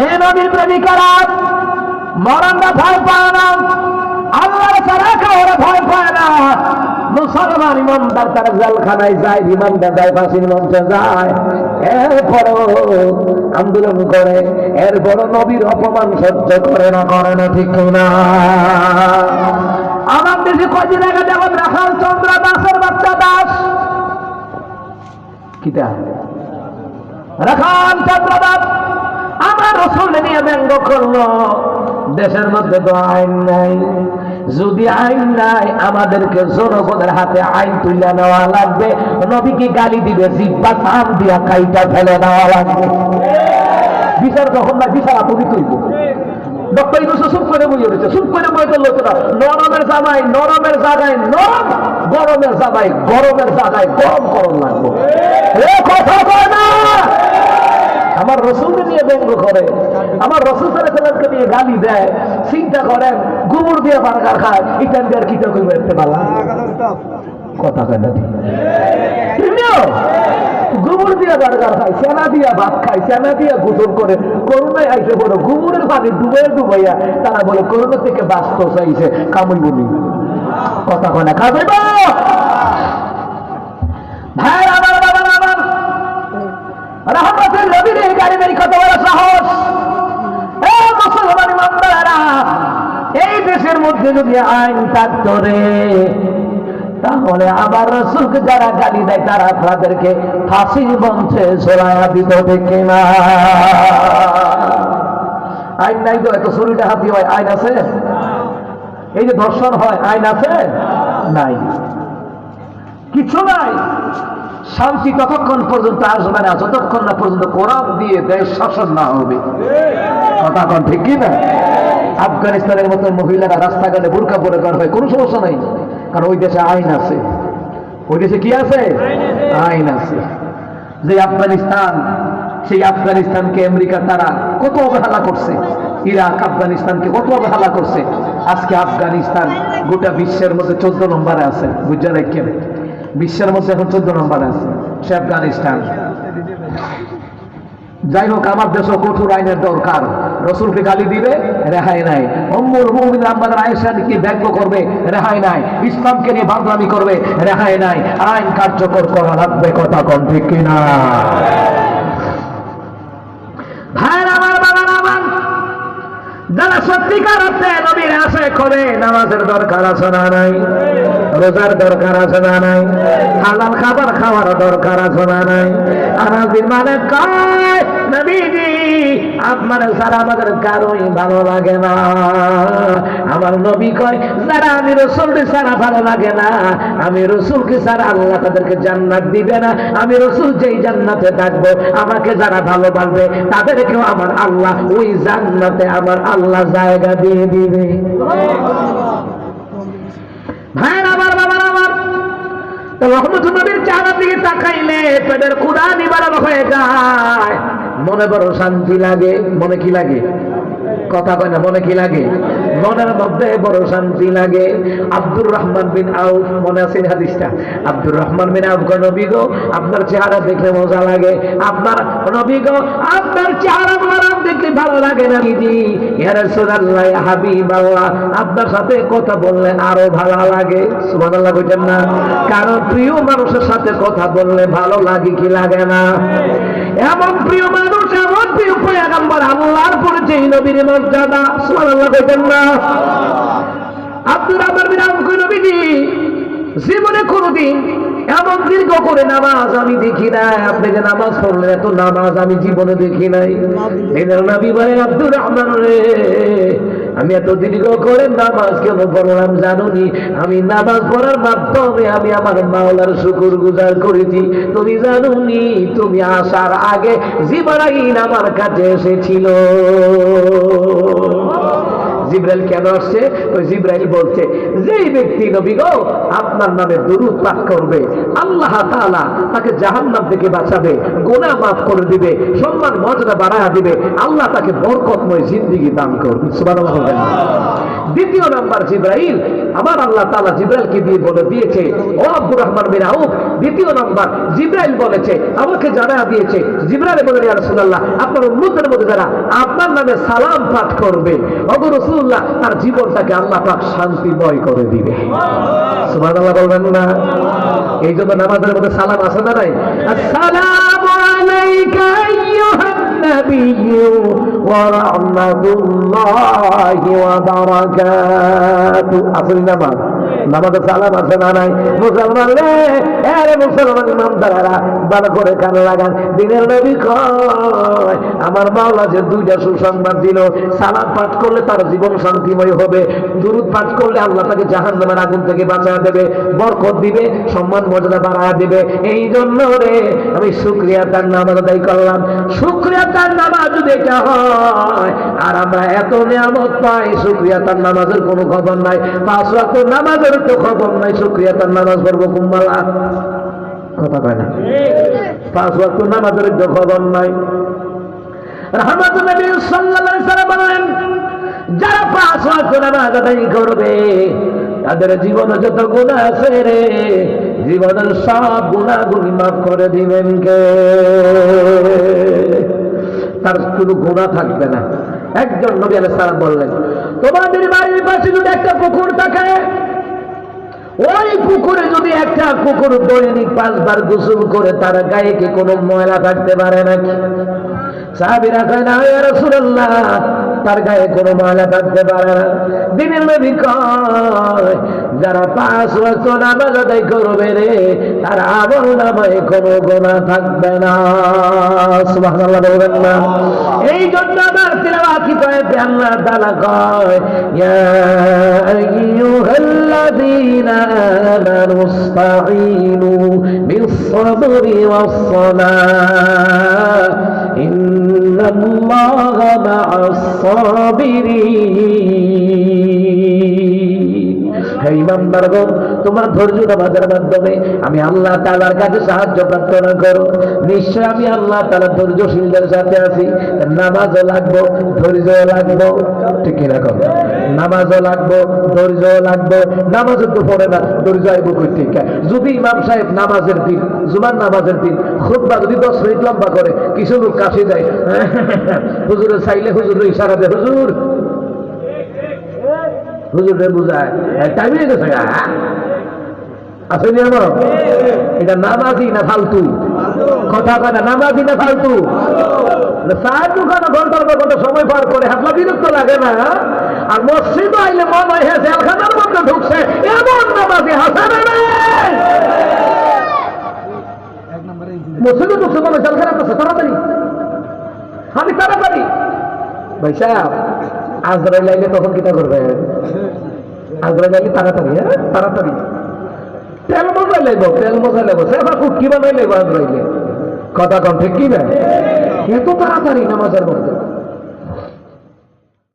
এ নবীর প্রেমিকারা, মরণটা ভয় পায় না, আল্লাহর ছাড়া কাউরে ভয় পায় না। মুসলমান ইমানদার তারা জেলখানায় যায় বিমানটা যায় ফাঁসির মঞ্চে যায়। এরপরও আন্দোলন করে, এরপরও নবীর অপমান সহ্য করে না করে না, ঠিক না আমার দেশে কয়দিন আগে যেমন রাখাল চন্দ্র দাসের বাচ্চা দাস। কিটা? রাখাল চন্দ্র দাস। আমার রসুল নিয়ে ব্যঙ্গ করল। দেশের মধ্যে তো আইন নাই। যদি আইন নাই, আমাদেরকে জনগণের হাতে আইন তুলে নেওয়া লাগবে। নবীকে গালি দিবে, জিব্বা টান দিয়া কাইটা ফেলে নেওয়া লাগবে। বিচার যখন না বিচার আপনি তুলব ডক্টর ইউসুফ চুপ করে বুঝে উঠেছে চুপ করে বই তো লোকেরা, নরমের জামাই, নরমের জায়গায় নরম, গরমের জামাই গরমের জায়গায় গরম গরম লাগবে। কথা কয় না! আমার রসুলকে নিয়ে ব্যঙ্গ করে আমার রসুল সালামকে নিয়ে গালি দেয় চিন্তা করেন গোবর দিয়ে বার্গার খায় ইটান দিয়ে কিটা করে বেরতে পারলা কথা কেন গোবর দিয়ে বার্গার খায় সেনা দিয়া ভাত খায় সেনা দিয়া গোসল করে করোনায় আইসে বলো গোবরের পানি ডুবে ডুবাইয়া তারা বলে করোনা থেকে বাঁচত চাইছে কামুই বলি। কথা কয় খাবে ভাই আমার বাবা আমার রহমতের বাড়ি কত বড় সাহস মুসলমান ইমানদারেরা, এই দেশের মধ্যে যদি আইন থাকতো রে, তাহলে আবার রসুলকে যারা গালি দেয়, তারা তাদেরকে ফাঁসির মঞ্চে ঝোলায়া দিত দেখে না? আইন নাই তো এত শরীরটা হাতি হয়, আইন আছে? এই যে ধর্ষণ হয়, আইন আছে? নাই। কিছু নাই। শান্তি ততক্ষণ পর্যন্ত আসবে না যতক্ষণ না পর্যন্ত কোরআন দিয়ে দেশ শাসন না হবে। কথা কন ঠিক কি না? আফগানিস্তানের মতো মহিলারা রাস্তাঘাটে বুরকা পরে করা হয়, কোনো সমস্যা নাই। কারণ ওই দেশে আইন আছে। ওই দেশে কি আছে? আইন আছে। যে আফগানিস্তান, সেই আফগানিস্তানকে আমেরিকা তারা কত অবহেলা করছে? ইরাক, আফগানিস্তানকে কত অবহেলা করছে? আজকে আফগানিস্তান গোটা বিশ্বের মধ্যে চোদ্দ নম্বরে আছে। বুঝা রাখেন? বিশ্বের মধ্যে এখন চোদ্দ নম্বর আছে, সে আফগানিস্তান। যাই হোক, আমার দেশও কঠোর আইনের দরকার। রসুলকে গালি দিবে, রেহাই নাই। অম্মুল মুমিন আমাদের আয়েশাকে ব্যঙ্গ করবে, রেহাই নাই। ইসলামকে নিয়ে বাদলামি করবে, রেহাই নাই। আইন কার্যকর করা লাগবে কথা কন ঠিক কিনা? ভাইয়ের, আমার বাবার আমার যারা সত্যিকার অর্থে নবীর আশে করে নামাজের দরকার আছে না নাই? রোজার দরকার আছে না নাই? হালাল খাবার খাওয়ার দরকার আছে না নাই? আনাজির মানে আপনার সারা আমাদের কারোই ভালো লাগে না। আমার নবী কয়, যারা আমি রসুলকে সারা ভালো লাগে না, আমি রসুলকে সারা আল্লাহ তাদেরকে জান্নাত দিবে না, আমি রসুল যেই জান্নাতে থাকব, আমাকে যারা ভালো ভালোবাসবে তাদেরকেও আমার আল্লাহ ওই জান্নাতে আমার আল্লাহ জায়গা দিয়ে দিবে। ভাই, আবার বাবার আবার। রহমত নবীর চাঁদার দিকে তাকাইলে? পেটের ক্ষুদা নিবারণ হয়ে যায়। মনে বড় শান্তি লাগে, মনে কি লাগে? কথা কয় না, মনে কি লাগে? মনের মধ্যে বড় শান্তি লাগে। আব্দুর রহমান বিন আউফ, মনে আছে হাদিসটা? আব্দুর রহমান বিন আউফ নবী গো, আপনার চেহারা দেখলে মজা লাগে। আপনার, নবী গো, আপনার চেহারা মোবারক দেখলে ভালো লাগে না দিদি আপনার সাথে কথা বললে আরও ভালো লাগে। সুবহানাল্লাহ না। কারণ প্রিয় মানুষের সাথে কথা বললে ভালো লাগে কি লাগে না? এমন প্রিয় মানুষ, এমন প্রিয় পয়গাম্বর, আল্লাহর পরিচয় নবীর মর্যাদা। না। আব্দুর রহমান বিন জীবনে কোনোদিন এমন দীর্ঘ করে নামাজ আমি দেখি নাই। আপনি যে নামাজ পড়লেন, এত নামাজ আমি জীবনে দেখি নাই। নবী আব্দুর রহমান রে, আমি এত দীর্ঘ করে নামাজ কেন পড়লাম জানুনি? আমি নামাজ পড়ার মাধ্যমে আমি আমার মাওলার শুকুর গুজার করেছি। তুমি জানুনি, তুমি আসার আগে জিবরাইল আমার কাছে এসেছিল। জিব্রাইল কেন আসছে ওই জিব্রাইল বলছে, যেই ব্যক্তি নবী গো, আপনার নামে দুরুদ পাঠ করবে, আল্লাহ তাআলা তাকে জাহান্নাম থেকে বাঁচাবে গোনা মাফ করে দিবে সম্মান মর্যাদা বাড়ায়া দিবে, আল্লাহ তাকে বরকতময় জিন্দিগি দান করবে সুবহানাল্লাহ? দ্বিতীয় নাম্বার জিব্রাইল। আমার আল্লাহ তাআলা জিব্রাইলকে দিয়ে বলে দিয়েছে ও আব্দুর রহমান বিন আউফ দ্বিতীয় নাম্বার জিব্রাইল বলেছে আমাকে জানা দিয়েছে। জিব্রাইল বলে ইয়া রাসূলুল্লাহ আপনার উম্মতের মধ্যে যারা আপনার নামে সালাম পাঠ করবে ওগো রাসূলুল্লাহ তার জীবনটাকে আল্লাহ পাক শান্তিময় করে দিবে। সুবহানাল্লাহ। বলবেন না? এই জন্য নামাজের মধ্যে সালাম আছে না নাই? আসসালামু আলাইকা আইয়ুহান নাবিয়্যু ওয়া রাহমাতুল্লাহি ওয়া বারাকাতু আসল সালাম আছে না নাই? মুসলমান রে আরে মুসলমান করে কান লাগান। দিনের নবী কয়, আমার মাওলা যে দুইটা সুসংবাদ দিল সালাম পাঠ করলে তার জীবন শান্তিময় হবে। পাঠ করলে আল্লাহ তাকে জাহান নামের আগুন থেকে বাঁচা দেবে, বরকত দিবে, সম্মান মর্যাদা বাড়ায় দিবে। এই জন্য রে, আমি শুক্রিয়া তার নামাজ আদায় করলাম। শুক্রিয়া তার নামাজ যদি হয়, আর আমরা এত নিয়ামত পাই, শুক্রিয়া তার নামাজের কোনো খবর নাই। পাঁচ ওয়াক্ত নামাজের খবর নাই শুক্রিয়া তার নামাজ পড়ব কুম্বালা। কথা কয় না? পাঁচ নামাজের খবর নাই তাদের যত গুনাহ আছে রে, জীবনের সব মাফ করে দিবেন কে? তার কোনো গুণা থাকবে না। একজন নবী আলাইহিস সালাম বললেন, তোমাদের বাড়ির পাশে যদি একটা পুকুর থাকে ওই পুকুরে যদি একটা কুকুর দৈনিক পাঁচবার গোসল করে, তার গায়ে কি কোনো ময়লা থাকতে পারে নাকি? সাহাবিরা কয়, না রসুল্লাহ তার গায়ে কোনো ময়লা থাকতে পারে না। দিনের নবী কয় যারা পাঁচ ওয়াক্ত নামাজ আদায় করবে রে, তার আমল নামায় কোনো গোনা থাকবে না। বলবেন না। এই জন্য আমার তিলাওয়াতি তাআলা কয়, ইয়া আইয়ুহাল্লাযীনা আমানু ইসতাঈনু বিস-সাবরি হে ইমানদারগণ তোমার ধৈর্য নামাজের মাধ্যমে আমি আল্লাহ তাআলার কাছে সাহায্য প্রার্থনা করো নিশ্চয় আমি আল্লাহ তাআলা ধৈর্যশীলদের সাথে আছি। নামাজও লাগবো ধৈর্য লাগবো। ঠিক কিনা কম? নামাজও লাগবো ধৈর্য লাগবো। নামাজও তো পড়ে না, ধৈর্য আইব ঠিক যদি ইমাম সাহেব নামাজের দিন, জুমার নামাজের দিন খুতবা যদি দশ মিনিট লম্বা করে, কিছু লোক কাশি যায়। হুজুরে চাইলে হুজুর ইশারা দেয় হুজুর। হুজুরে বুঝায়। টাইম গেছে আছে আমার এটা নামাজি না ফালতু? কথা কথা নামাজি না ফালতু? চার দোকানে ঘণ্টার পর ঘণ্টা সময় পার করে হাতলা বিরক্ত লাগে না। আর মসজিদ আইলে মন হয় হ্যাঁ জেলখানার মধ্যে ঢুকছে এমন নামাজি হাসে না রে। মসজিদে ঢুকছে মনে জেলখানা করছে তাড়াতাড়ি। আমি তাড়াতাড়ি। ভাই সাহেব আজরাইল আইলে তখন কিটা করবে আজরাইল আইলে তাড়াতাড়ি হ্যাঁ? তাড়াতাড়ি। তেল মজাই লাগবো, তেল মজাই লাগবো। সেবা খুব কি বানাই লাগবো আজরাইলে কথা কম, ঠিক কি এত তাড়াতাড়ি নামাজের মধ্যে।